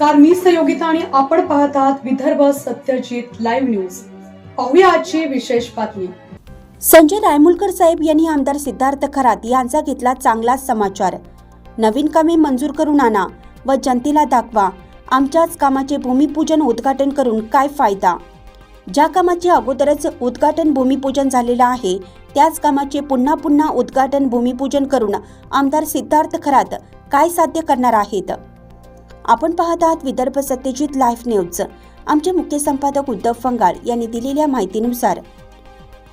नमस्कार मी सहयोगिता आणि आपण पाहत आहात विदर्भ सत्यजित लाईव्ह न्यूज. पाहूया आजची विशेष बातमी. संजय रायमुलकर साहेब यांनी आमदार सिद्धार्थ खरात यांचा घेतला चांगला समाचार. नवीन कामे मंजूर करून आणा व जनतेला दाखवा. आमच्याच कामाचे भूमिपूजन उद्घाटन करून काय फायदा? ज्या कामाचे अगोदरच उद्घाटन भूमिपूजन झालेलं आहे त्याच कामाचे पुन्हा पुन्हा उद्घाटन भूमिपूजन करून आमदार सिद्धार्थ खरात काय साध्य करणार आहेत? आपण पाहत आहात विदर्भ सत्यजित लाईव्ह न्यूज. आमचे मुख्य संपादक उद्धव फंगाळ यांनी दिलेल्या माहितीनुसार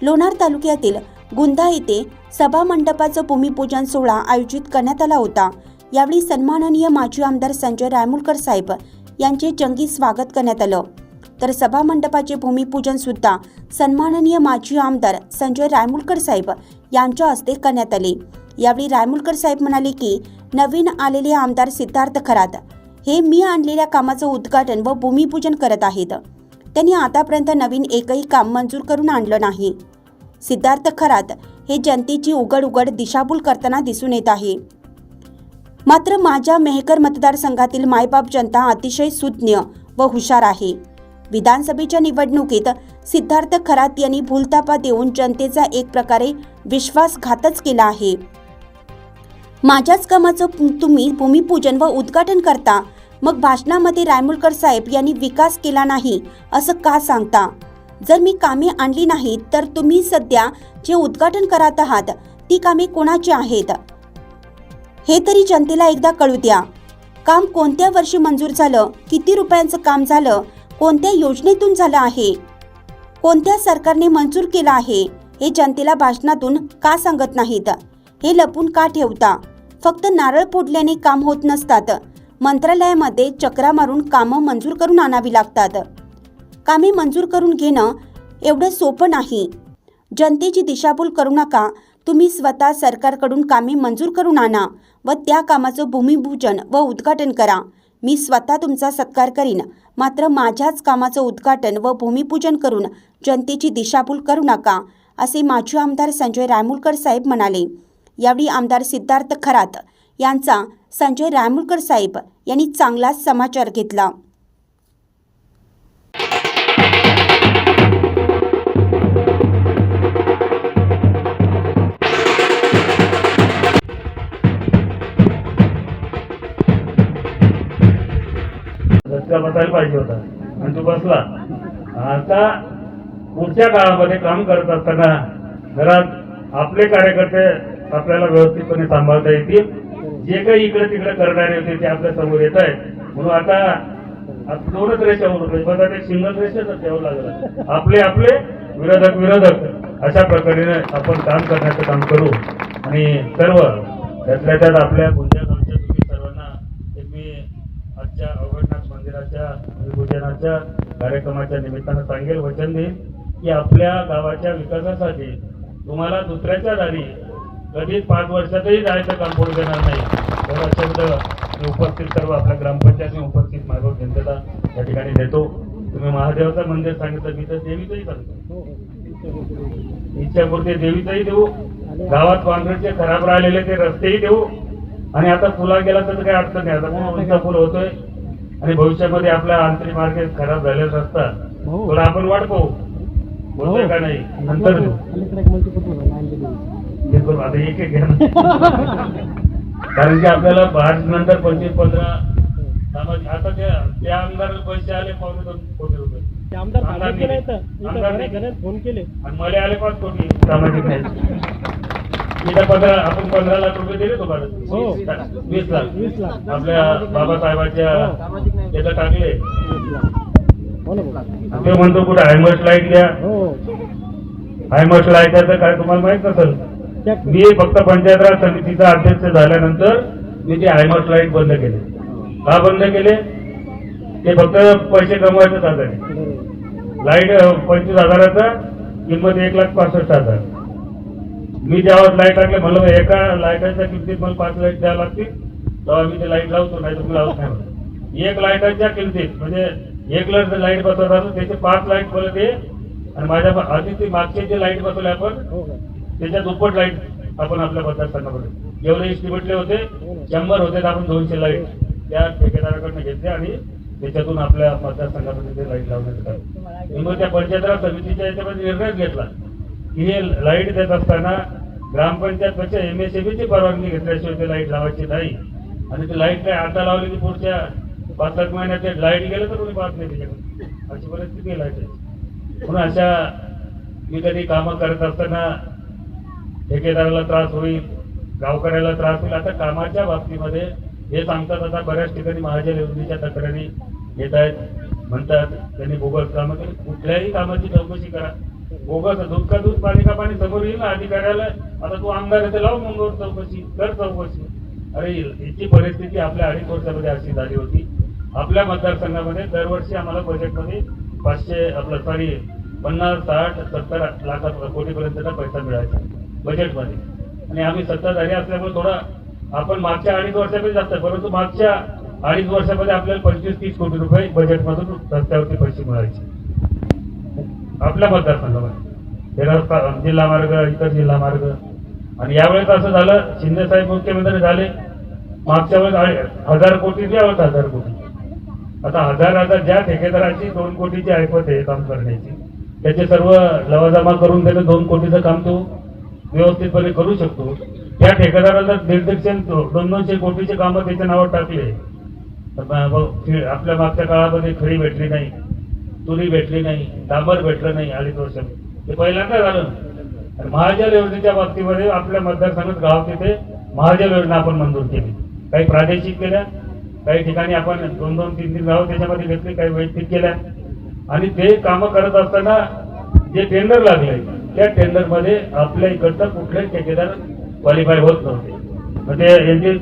लोणार तालुक्यातील गुंदा येथे सभा मंडपाचं भूमिपूजन सोहळा आयोजित करण्यात आला होता. यावेळी सन्माननीय माजी आमदार संजय रायमुलकर साहेब यांचे जंगी स्वागत करण्यात आलं. तर सभा मंडपाचे भूमिपूजन सुद्धा सन्माननीय माजी आमदार संजय रायमुलकर साहेब यांच्या हस्ते करण्यात आले. यावेळी रायमुलकर साहेब म्हणाले की नवीन आलेले आमदार सिद्धार्थ खरात हे मी आणलेल्या कामाचं उद्घाटन व भूमिपूजन करत आहेत. त्यांनी आतापर्यंत नवीन एकही काम मंजूर करून आणलं नाही. सिद्धार्थ खरात हे जनतेची उघड उघड दिशाभूल करताना दिसून येत आहे. मात्र माझ्या मेहकर मतदारसंघातील मायबाप जनता अतिशय सुज्ञ व हुशार आहे. विधानसभेच्या निवडणुकीत सिद्धार्थ खरात यांनी भूलतापा देऊन जनतेचा एक प्रकारे विश्वासघातच केला आहे. माझ्याच कामाचं तुम्ही भूमिपूजन व उद्घाटन करता मग भाषणामध्ये रायमुलकर साहेब यांनी विकास केला नाही असं का सांगता? जर मी कामे आणली नाहीत तर तुम्ही सध्या जे उद्घाटन करत आहात ती कामे कोणाची आहेत? हे तरी जनतेला एकदा कळू द्या. काम कोणत्या वर्षी मंजूर झालं किती रुपयांचं काम झालं कोणत्या योजनेतून झालं आहे? कोणत्या सरकारने मंजूर केलं आहे हे जनतेला भाषणातून का सांगत नाहीत? हे लपून का ठेवता? फक्त नारळ फोडल्याने काम होत नसतात. मंत्रालयामध्ये चक्रा मारून कामं मंजूर करून आणावी लागतात. कामे मंजूर करून घेणं एवढं सोपं नाही. जनतेची दिशाभूल करू नका. तुम्ही स्वतः सरकारकडून कामे मंजूर करून आणा व त्या कामाचं भूमिपूजन व उद्घाटन करा. मी स्वतः तुमचा सत्कार करीन. मात्र माझ्याच कामाचं उद्घाटन व भूमिपूजन करून जनतेची दिशाभूल करू नका असे माजी आमदार संजय रायमुलकर साहेब म्हणाले. यावेळी आमदार सिद्धार्थ खरात यांचा संजय रायमुलकर साहेब यांनी चांगला समाचार घेतला. बसायला पाहिजे होता. आणि तो बसला. आता पुढच्या काळामध्ये काम करत असताना घरात आपले कार्यकर्ते आपल्याला व्यवस्थितपणे सांभाळता येतील. जे काही इकडे तिकडे करणारे होते ते आपल्यासमोर येत आहेत. म्हणून आता दोनच रेषावर होते पण आता सिंगल रेषेच द्यावं लागलं. आपले आपले विरोधक विरोधक. अशा प्रकारे आपण काम करण्याचं काम करू. आणि सर्व त्यातल्या त्यात आपल्या पुढच्या गावच्या तुम्ही सर्वांना एक मी आजच्या अवघडनाथ मंदिराच्या भूमिपूजनाच्या कार्यक्रमाच्या निमित्तानं सांगेल वचन देईन की आपल्या गावाच्या विकासासाठी तुम्हाला दुसऱ्याच्या दारी कधीच पाच वर्षातही जायचं काम पडू देणार नाही. शब्द मी उपस्थित सर्व आपल्या ग्रामपंचायतने उपस्थित मागव जनतेला या ठिकाणी देतो. तुम्ही महादेवाचं मंदिर सांगितलं मी तर देवीचंही सांगतो इच्छापूर्ती देवीचंही देऊ. गावात काँक्रीटचे खराब राहिलेले ते रस्तेही देऊ. आणि आता पुला गेला तर काही अडचण नाही. आता म्हणून उंचा पूल होतोय. आणि भविष्यामध्ये आपल्या आंतरिक मार्ग खराब झालेला रस्ता. थोडा आपण वाट पाहू. होतोय का नाही? नंतर देऊ. हे करू आता एक एक घ्या. कारण की आपल्याला पाच नंतर पंचवीस पंधरा आता त्या त्या आमदार पैसे आले पावणे दोन कोटी रुपये. ते आमदार तर फोन केले. आणि मला आले पाच कोटी सामाजिक पंधरा आपण पंधरा लाख रुपये दिले तुम्हाला. हो. वीस लाख वीस लाख. आपल्या बाबासाहेबांच्या टाकले. हो भाऊ? आणि ते म्हणतो कुठे हायमर्स लाइट द्या. हो. हायमर्स लाईटचं काय तुम्हाला माहीत नसेल. मी फक्त पंचायतराज समितीचा अध्यक्ष झाल्यानंतर मी ते हायमर्स लाइट बंद केले. का बंद केले? ते फक्त पैसे कमवायचं साधन लाइट पंचवीस हजाराचा किंमत एक लाख पासष्ट हजार. मी जेव्हा लाइट टाकले मला एका लाईटाच्या किमतीत मला पाच लाइट द्यावं लागतील तेव्हा मी ते लाइट लावतो नाही तर मी लावत नाही एक लाईटाच्या किमतीत म्हणजे एक लाइट लाइट बसवत असतो त्याचे पाच लाइट परत दे. आणि माझ्या आधी ते मागचे जे लाइट बसवले आपण हो त्याच्या दुप्पट लाइट आपण आपल्या मतदारसंघामध्ये. जेवढे इस्टिमेटले होते शंभर होते तर आपण दोनशे लाइट त्या ठेकेदाराकडनं घेतले आणि त्याच्यातून आपल्या मतदारसंघामध्ये ते लाइट लावण्याचं काम मग त्या पंचायत समितीच्या याच्यामध्ये निर्णय घेतला. की हे लाइट देत असताना ग्रामपंचायतपेक्षा म्हणजे एम एस ची परवानगी घेतल्याशिवाय ते लाइट लावायची नाही. आणि ते लाइट काय आता लावली की पुढच्या पाच सात महिन्यात ते लाइट गेलं तर कोणी पाहत नाही त्याच्याकडे. अशी परिस्थिती आहे लाइट म्हणून अशा मी कधी कामं करत असताना ठेकेदाराला त्रास होईल गावकऱ्याला त्रास होईल. आता कामाच्या बाबतीमध्ये हे सांगतात आता बऱ्याच ठिकाणी महाजन योजनेच्या तक्रारी येत आहेत. म्हणतात त्यांनी बोगस कामं केली. कुठल्याही कामाची चौकशी करा. बोगस दूध का दूध पाणी का पाणी समोर येईल ना अधिकाऱ्याला. आता तू आमदार येते लाव मंगळवर चौकशी कर चौकशी. अरे याची परिस्थिती आपल्या अडीच वर्षामध्ये अशी झाली होती. आपल्या मतदारसंघामध्ये दरवर्षी आम्हाला बजेटमध्ये पाचशे आपलं सॉरी पन्नास साठ सत्तर लाख कोटीपर्यंतचा पैसा मिळायचा. बजेटमध्ये आणि आम्ही सत्ताधारी असल्यामुळे थोडा आपण मागच्या अडीच वर्षामध्ये जास्त परंतु मागच्या अडीच वर्षामध्ये आपल्याला पंचवीस तीस कोटी रुपये बजेटमधून रस्त्यावरती पैसे मिळायचे. आपल्या मतदारसंघामध्ये. रस्ता जिल्हा मार्ग इतर जिल्हा मार्ग. आणि यावेळेस असं झालं शिंदे साहेब मुख्यमंत्री झाले. मागच्या वेळेस हजार कोटी यावेळेस हजार कोटी. आता हजार हजार ज्या ठेकेदाराची दोन कोटीची ऐपत आहे काम करण्याची त्याचे सर्व लवाजमा करून त्याने दोन कोटीचं काम तो व्यवस्थितपणे करू शकतो. त्या ठेकेदाराला दीड दीडशे दोन दोनशे कोटीचे कामं त्याच्या नावावर टाकले. तर आपल्या मागच्या काळामध्ये खडी भेटली नाही तुरी भेटली नाही डांबर भेटलं नाही अडीच वर्षामध्ये ते पहिल्यांदा झालं. महाजल योजनेच्या बाबतीमध्ये आपल्या मतदारसंघात गाव तिथे महाजल योजना आपण मंजूर केली. काही प्रादेशिक केल्या काही ठिकाणी आपण दोन दोन तीन तीन गाव त्याच्यामध्ये घेतली काही वैयक्तिक केल्या. आणि ते कामं करत असताना जे टेंडर लागले त्या टेंडरमध्ये आपल्या इकडचा कुठलाही ठेकेदार क्वालिफाय होत नव्हते. मग ते यांची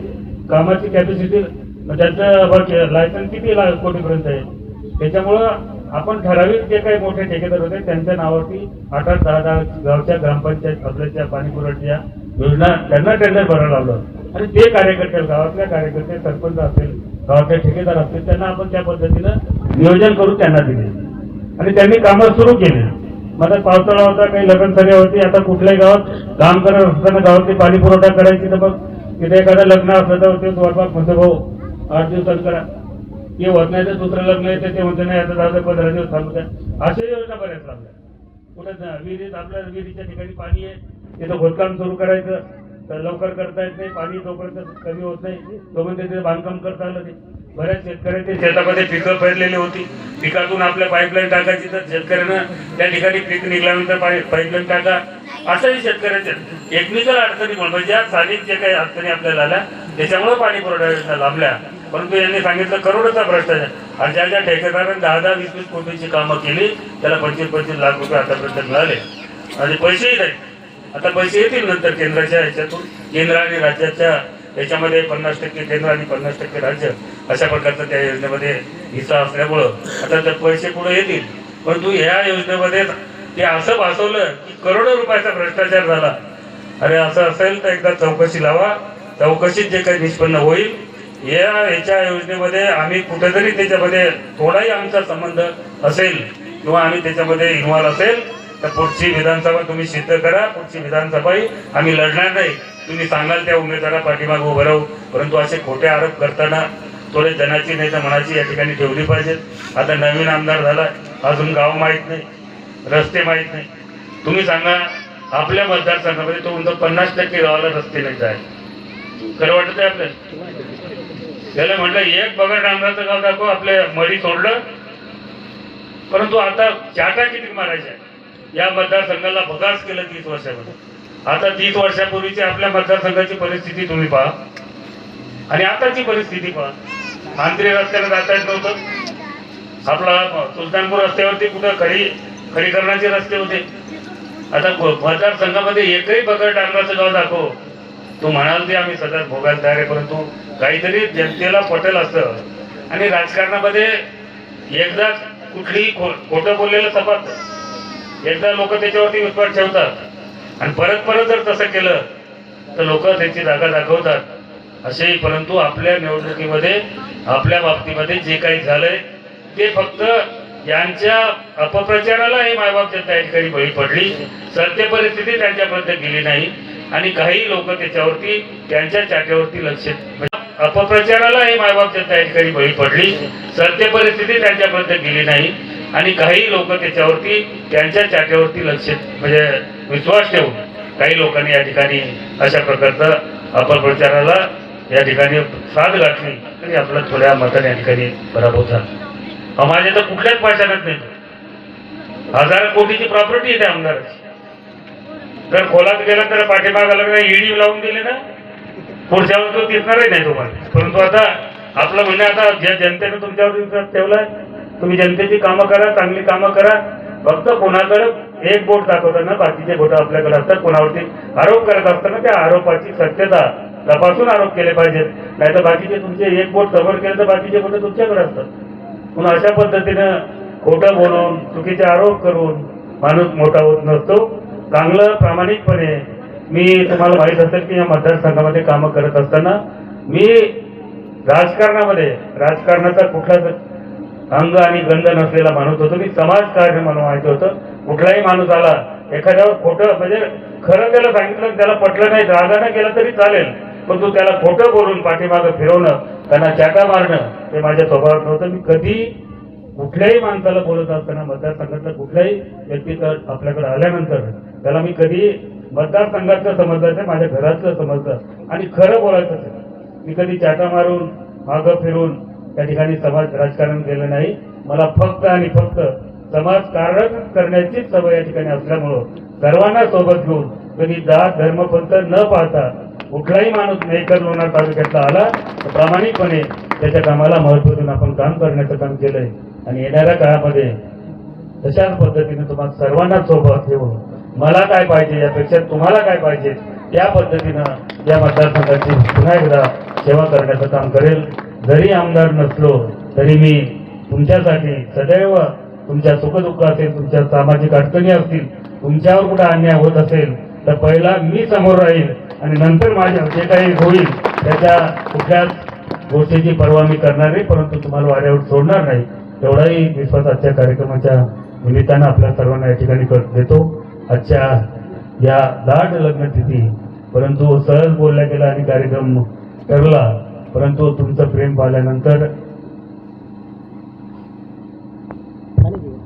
कामाची कॅपॅसिटी त्याचं लायसन्स किती ला- कोटीपर्यंत आहे? त्याच्यामुळं आपण ठराविक जे काही मोठे ठेकेदार होते त्यांच्या नावावरती आठ आठ दहा दहा गावच्या ग्रामपंचायत आपल्याच्या पाणीपुरवठ्याच्या योजना त्यांना टेंडर भरायला लावलं आणि ते कार्यकर्ते गावातल्या कार्यकर्ते सरपंच असेल गावातले ठेकेदार असतील त्यांना आपण त्या पद्धतीनं नियोजन करून त्यांना दिले. आणि त्यांनी कामं सुरू केली. मला पावसाळा होता काही लग्न सगळ्या होती आता कुठल्याही गावात काम करत असताना गावातली पाणी पुरवठा करायची तर मग तिथे एखादं लग्न असलं तर ते वरबाग म्हणतो भाऊ आठ दिवसात करा. हे होत नाही तर दुसरं लग्न येते ते म्हणते नाही आता जाऊ पंधरा दिवस थांबू द्या. अशा योजना बऱ्याच लागल्या. कुठं विहिरीत आपल्या विहिरीच्या ठिकाणी पाणी आहे तिथं खोदकाम सुरू करायचं तर लवकर करता येत नाही पाणी जोपर्यंत कमी होत नाही तोपर्यंत तिथे बांधकाम करता आलं नाही. बऱ्याच शेतकऱ्यांच्या शेतामध्ये पिकं पेरलेली होती. पिकातून आपल्या पाईपलाईन टाकायची तर शेतकऱ्यांना त्या ठिकाणी पीक निघाल्यानंतर पाईपलाईन टाका. असंही शेतकऱ्याच्या टेक्निकल अडचणी म्हणजे ज्या स्थानिक जे काही अडचणी आपल्याला आल्या त्याच्यामुळे पाणी पुरवठा लाभल्या परंतु यांनी सांगितलं करोडचा भ्रष्टाचार आणि ज्या ज्या ठेकेदारांनी दहा दहा वीस वीस कोटीची कामं केली त्याला पंचवीस पंचवीस लाख रुपये आतापर्यंत मिळाले. आणि पैसेही नाही. आता पैसे येतील नंतर केंद्राच्या ह्याच्यातून केंद्र आणि राज्याच्या याच्यामध्ये पन्नास टक्के केंद्र आणि पन्नास टक्के राज्य अशा प्रकारचं त्या योजनेमध्ये हिस्सा असल्यामुळं आता तर पैसे पुढे येतील. परंतु ह्या योजनेमध्ये ते असं भासवलं की करोडो रुपयाचा भ्रष्टाचार झाला. अरे असं असेल तर एकदा चौकशी लावा. चौकशीत जे काही निष्पन्न होईल या याच्या योजनेमध्ये आम्ही कुठेतरी त्याच्यामध्ये थोडाही आमचा संबंध असेल किंवा आम्ही त्याच्यामध्ये इन्व्हॉल्व असेल तर पुढची विधानसभा तुम्ही सिद्ध करा पुढची विधानसभाही आम्ही लढणार नाही. तुम्ही सांगाल त्या उमेदवारा पाठीमाग उभं राहू. परंतु असे खोटे आरोप करताना थोडे जनाची नाही तर मनाची या ठिकाणी ठेवली पाहिजेत. आता नवीन आमदार झाला अजून गाव माहीत नाही रस्ते माहीत नाही. तुम्ही सांगा आपल्या मतदारसंघामध्ये तो म्हणतो पन्नास टक्के गावाला रस्ते नाही जाय खरं वाटत आहे आपल्याला? त्याला म्हटलं एक बघा डांबराचं गाव दाखव आपल्या मडी सोडलं. परंतु आता चाटा किती मारायच्या? या मतदारसंघाला बगास केलं तीस वर्षामध्ये. आता तीस वर्षापूर्वीची आपल्या मतदारसंघाची परिस्थिती तुम्ही पहा. आणि आताची परिस्थिती पहा. मांजरी रस्त्याला जाता येत नव्हतं. आपला सुलतानपूर रस्त्यावरती कुठं खडी खडीकरणाचे रस्ते होते. आता मतदारसंघामध्ये एकही बगर टाकण्याचं गाव दाखव. तू म्हणाल ते आम्ही सतत भोगायला तयार आहे परंतु काहीतरी जनतेला पटेल असतं आणि राजकारणामध्ये एकदा कुठलीही खो खोटं बोललेलं सपात एकदा लोक त्याच्यावरती विश्वास ठेवतात. आणि परत परत जर तसं केलं तर लोक त्याची जागा दाखवतात. असे परंतु आपल्या निवडणुकीमध्ये आपल्या बाबतीमध्ये जे काही झालंय ते फक्त यांच्या अपप्रचाराला हे मायबाप जनता या ठिकाणी बळी पडली. सत्य परिस्थिती त्यांच्यापर्यंत गेली नाही. आणि काही लोक त्याच्यावरती त्यांच्या चाट्यावरती लक्ष म्हणजे अपप्रचारालाही मायबाप त्या ठिकाणी बळी पडली. सत्य परिस्थिती त्यांच्यापर्यंत गेली नाही. आणि काही लोक त्याच्यावरती त्यांच्या चाट्यावरती लक्ष म्हणजे विश्वास ठेवून काही लोकांनी या ठिकाणी अशा प्रकारचा अपप्रचाराला या ठिकाणी साथ गाठली तरी आपला थोड्या मताने या ठिकाणी पराभव झाला. माझ्या तर कुठल्याच पाषाणात नाही हजार कोटीची प्रॉपर्टी आहे त्या आमदाराची. जर खोलात गेला तर पाठीमागाला ईडी लावून दिले ना? पुढच्या वेळेस तो दिसणारही नाही तुम्हाला. परंतु आता आपलं म्हणणं आता ज्या जनतेने तुमच्यावर विश्वास ठेवलाय तुम्ही जनतेची कामं करा चांगली कामं करा. फक्त कोणाकडे एक बोट दाखवताना बाकीचे बोट आपल्याकडे असतात कोणावरती आरोप करत असताना त्या आरोपाची सत्यता तपासून आरोप केले पाहिजेत. नाही तर बाकीचे तुमचे एक बोट कव्हर केलं तर बाकीचे बोट तुमच्याकडे असतात. म्हणून अशा पद्धतीनं खोटं बोलून चुकीचे आरोप करून माणूस मोठा होत नसतो. चांगलं प्रामाणिकपणे मी तुम्हाला माहीत असेल की या मतदारसंघामध्ये कामं करत असताना मी राजकारणामध्ये राजकारणाचा कुठलाच अंग आणि गंध नसलेला माणूस होतो. मी समाजकार्य मला माहिती होतं. कुठलाही माणूस आला एखाद्यावर खोटं म्हणजे खरं त्याला सांगितलं त्याला पटलं नाही रागानं केलं तरी चालेल. पण तू त्याला खोटं बोलून पाठीमागं फिरवणं त्यांना चाटा मारणं ते माझ्या स्वभावात नव्हतं. मी कधी कुठल्याही माणसाला बोलत असताना मतदारसंघातल्या कुठल्याही व्यक्तीचं आपल्याकडे आल्यानंतर त्याला मी कधी मतदारसंघातलं समजलं नाही माझ्या घरातलं समजलं आणि खरं बोलायचं मी कधी चाटा मारून मागं फिरून त्या ठिकाणी समाज राजकारण केलं नाही. मला फक्त आणि फक्त समाजकारण करण्याचीच सवय या ठिकाणी असल्यामुळं सर्वांना सोबत घेऊन कधी जात धर्मपंथ न पाहता कुठलाही माणूस मेकर लोणार तालुक्यातला आला तर प्रामाणिकपणे त्याच्या कामाला महत्त्व देऊन आपण काम करण्याचं काम केलंय. आणि येणाऱ्या काळामध्ये तशाच पद्धतीने तुम्हाला सर्वांना सोबत घेऊन मला काय पाहिजे यापेक्षा तुम्हाला काय पाहिजे त्या पद्धतीनं या मतदारसंघाची पुन्हा एकदा सेवा करण्याचं काम करेल. जरी आमदार नसलो तरी मी तुमच्यासाठी सदैव तुमच्या सुखदुःख असेल तुमच्या सामाजिक अडचणी असतील तुमच्यावर कुठं अन्याय होत असेल तर पहिला मी समोर राहील आणि नंतर माझ्या जे काही होईल त्याच्या कुठल्याच गोष्टीची पर्वा मी करणार नाही परंतु तुम्हाला वाऱ्यावर सोडणार नाही. तेवढाही विश्वास आजच्या कार्यक्रमाच्या निमित्तानं आपल्या सर्वांना या ठिकाणी कर देतो. आजच्या या दाट लग्नतिथी परंतु सहज बोलल्या गेला आणि कार्यक्रम ठरला परंतु तुमचं प्रेम पाहिल्यानंतर पाणी घेऊ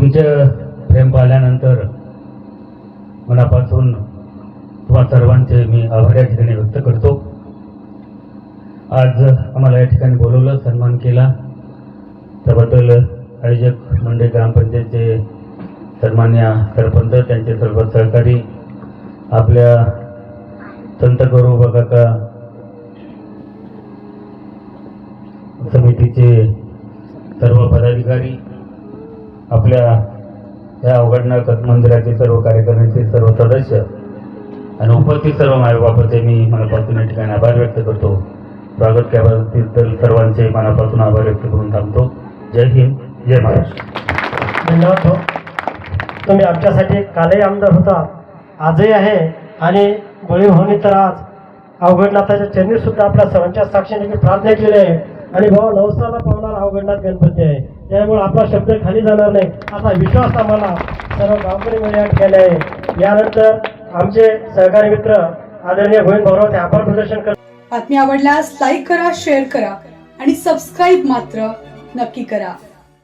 तुमचं प्रेम पाहिल्यानंतर मनापासून तुम्हा सर्वांचे मी आभार या ठिकाणी व्यक्त करतो. आज आम्हाला या ठिकाणी बोलवलं सन्मान केला. त्याबद्दल आयोजक मंडळी ग्रामपंचायतचे सन्मान्य सरपंच त्यांचे सर्व सहकारी आपल्या संत गौरव काका समितीचे सर्व पदाधिकारी आपल्या या अवघडणं मंदिराचे सर्व कार्यकर्त्यांचे सर्व सदस्य आणि उपस्थित सर्व मायबापाचे मी मनापासून या ठिकाणी आभार व्यक्त करतो. स्वागत केल्याबद्दल सर्वांचे मनापासून आभार व्यक्त करून थांबतो. जय हिंद जय महाराष्ट्र. धन्यवाद हो तुम्ही आमच्यासाठी कालही आमदार होता आजही आहे आणि गोळी होणी तर आज. अवघडनाथाच्या चरणीसुद्धा आपल्या सर्वांच्या साक्षीने मी प्रार्थना केली आहे. आणि भाऊ नवसाला पावणार अवघडनाथ गणपती आहे. त्यामुळे आपला शब्द खाली जाणार नाही. असा विश्वास आम्हाला सर्व गावकरी या ठिकाणी आहे यानंतर आमचे सहकारी मित्र आदरणीय गोविंद भाऊराव ते आभार प्रदर्शन कर बातमी आवडल्यास लाईक करा शेअर करा आणि सबस्क्राईब मात्र नक्की करा.